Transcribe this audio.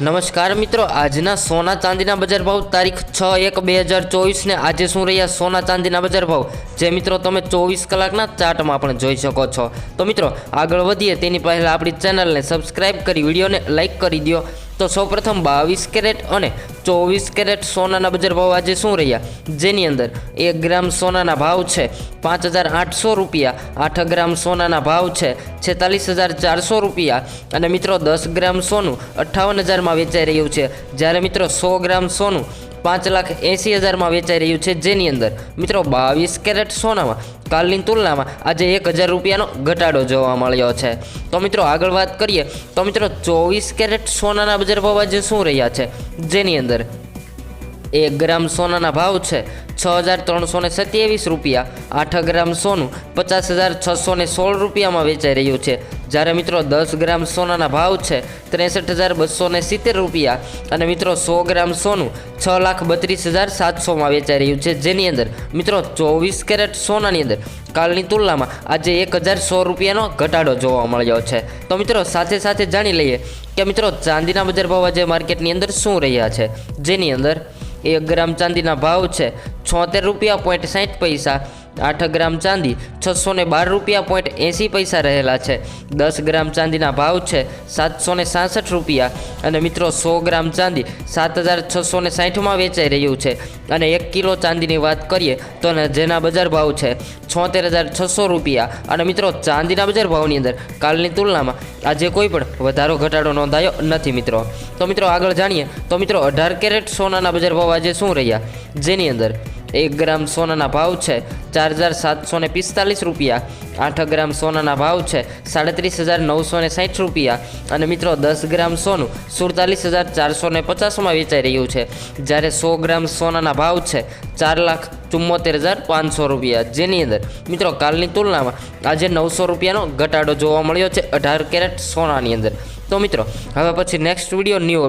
નમસ્કાર મિત્રો, આજના સોના ચાંદીના બજાર ભાવ તારીખ છ એક બે હજાર ચોવીસને આજે શું રહ્યા સોના ચાંદીના બજાર ભાવ? જે મિત્રો તમે ચોવીસ કલાકના ચાર્ટમાં પણ જોઈ શકો છો. તો મિત્રો, આગળ વધીએ. તેની પહેલાં આપણી ચેનલને સબસ્ક્રાઈબ કરી, વિડીયોને લાઇક કરી દો તો સૌપ્રથમ બાવીસ કેરેટ અને ચોવીસ કેરેટ સોનાના બજાર ભાવ આજે શું રહ્યા? જેની અંદર એક ગ્રામ સોનાના ભાવ છે પાંચ હજાર આઠસો રૂપિયા, આઠ ગ્રામ સોનાના ભાવ છે છેતાલીસ હજાર ચારસો રૂપિયા અને મિત્રો દસ ગ્રામ સોનું અઠ્ઠાવન હજારમાં વેચાઈ રહ્યું છે. જ્યારે મિત્રો સો ગ્રામ સોનું પાંચ લાખ એંસી હજારમાં વેચાઈ રહ્યું છે. જેની અંદર મિત્રો બાવીસ કેરેટ સોનામાં કાલની તુલનામાં આજે એક હજાર રૂપિયાનો ઘટાડો જોવા મળ્યો છે. તો મિત્રો આગળ વાત કરીએ, તો મિત્રો ચોવીસ કેરેટ સોનાના બજાર ભાવ આજે શું રહ્યા છે? જેની અંદર એક ગ્રામ સોનાના ભાવ છે છ હજાર ત્રણસો ને સત્યાવીસ રૂપિયા, આઠ ગ્રામ સોનું પચાસ હજાર છસો ને સોળ રૂપિયામાં વેચાઈ રહ્યું છે. જ્યારે મિત્રો દસ ગ્રામ સોનાના ભાવ છે, ત્રેસઠ હજાર બસો ને સિત્તેર રૂપિયા અને મિત્રો સો ગ્રામ સોનું છ લાખ બત્રીસ હજાર સાતસોમાં વેચાઈ રહ્યું છે. જેની અંદર મિત્રો ચોવીસ કેરેટ સોનાની અંદર કાલની તુલનામાં આજે એક હજાર સો રૂપિયાનો ઘટાડો જોવા મળ્યો છે. તો મિત્રો સાથે સાથે જાણી લઈએ કે મિત્રો ચાંદીના બજાર ભાવ આજે માર્કેટની અંદર શું રહ્યા છે? જેની અંદર એક ગ્રામ ચાંદીના ભાવ છે છોતેર રૂપિયા પોઈન્ટ સાઠ પૈસા. આઠ ગ્રામ ચાંદી છસો ને બાર રૂપિયા પોઈન્ટ એંસી પૈસા રહેલા છે. દસ ગ્રામ ચાંદીના ભાવ છે સાતસો ને સાસઠ રૂપિયા અને મિત્રો સો ગ્રામ ચાંદી સાત હજાર છસો ને સાઠમાં વેચાઈ રહ્યું છે. અને એક કિલો ચાંદીની વાત કરીએ તો જેના બજાર ભાવ છે છોતેર હજાર છસો રૂપિયા. અને મિત્રો ચાંદીના બજાર ભાવની અંદર કાલની તુલનામાં આજે કોઈ પણ વધારો ઘટાડો નોંધાયો નથી મિત્રો. તો મિત્રો આગળ જાણીએ તો મિત્રો અઢાર કેરેટ સોનાના બજાર ભાવ આજે શું રહ્યા? જેની અંદર એક ગ્રામ સોનાના ભાવ છે ચાર હજાર સાતસો ને પિસ્તાલીસ રૂપિયા. આઠ ગ્રામ સોનાના ભાવ છે સાડત્રીસ હજાર નવસો ને સાઠ રૂપિયા. અને મિત્રો, દસ ગ્રામ સોનું સુડતાલીસ હજાર ચારસો ને પચાસમાં વેચાઈ રહ્યું છે. જ્યારે સો ગ્રામ સોનાના ભાવ છે ચાર લાખ ચુમ્મોતેર હજાર પાંચસો રૂપિયા. જેની અંદર, મિત્રો, કાલની તુલનામાં આજે નવસો રૂપિયાનો ઘટાડો જોવા મળ્યો છે અઢાર કેરેટ સોનાની અંદર. તો મિત્રો, હવે પછી નેક્સ્ટ વીડિયો ન્યૂ